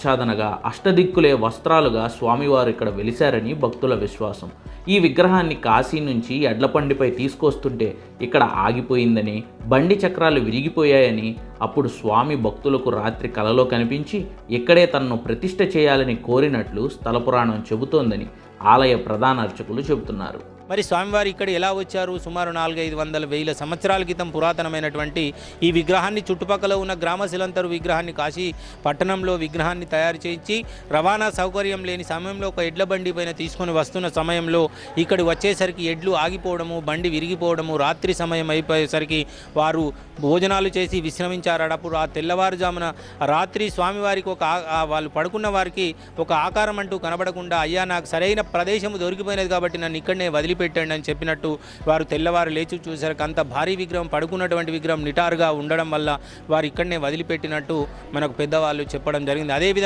ఆచ్ఛాదనగా అష్టదిక్కులే వస్త్రాలుగా స్వామివారు ఇక్కడ వెలిశారని భక్తుల విశ్వాసం. ఈ విగ్రహాన్ని కాశీ నుంచి ఎడ్లపండిపై తీసుకొస్తుంటే ఇక్కడ ఆగిపోయిందని బండి చక్రాలు విరిగిపోయాయని అప్పుడు స్వామి భక్తులకు రాత్రి కలలో కనిపించి ఇక్కడే తనను ప్రతిష్ఠ చేయాలని కోరినట్లు స్థల పురాణం చెబుతోందని ఆలయ ప్రధాన అర్చకులు చెబుతున్నారు. మరి స్వామివారు ఇక్కడ ఎలా వచ్చారు? సుమారు నాలుగైదు వందల వేల సంవత్సరాల క్రితం పురాతనమైనటువంటి ఈ విగ్రహాన్ని చుట్టుపక్కల ఉన్న గ్రామశిలంతరు విగ్రహాన్ని కాశీ పట్టణంలో విగ్రహాన్ని తయారు చేయించి రవాణా సౌకర్యం లేని సమయంలో ఒక ఎడ్ల బండి పైన తీసుకొని వస్తున్న సమయంలో ఇక్కడ వచ్చేసరికి ఎడ్లు ఆగిపోవడము బండి విరిగిపోవడము రాత్రి సమయం అయిపోయేసరికి వారు భోజనాలు చేసి విశ్రమించారు. అప్పుడు ఆ తెల్లవారుజామున రాత్రి స్వామివారికి ఒక వాళ్ళు పడుకున్న వారికి ఒక ఆకారం అంటూ కనబడకుండా అయ్యా నాకు సరైన ప్రదేశం దొరికిపోయినది కాబట్టి నన్ను ఇక్కడనే వదిలిపెట్టండి అని చెప్పినట్టు వారు తెల్లవారు లేచి చూసరికి అంత భారీ విగ్రహం పడుకున్నటువంటి విగ్రహం నిటారుగా ఉండడం వల్ల వారు ఇక్కడనే వదిలిపెట్టినట్టు మనకు పెద్దవాళ్ళు చెప్పడం జరిగింది. అదేవిధంగా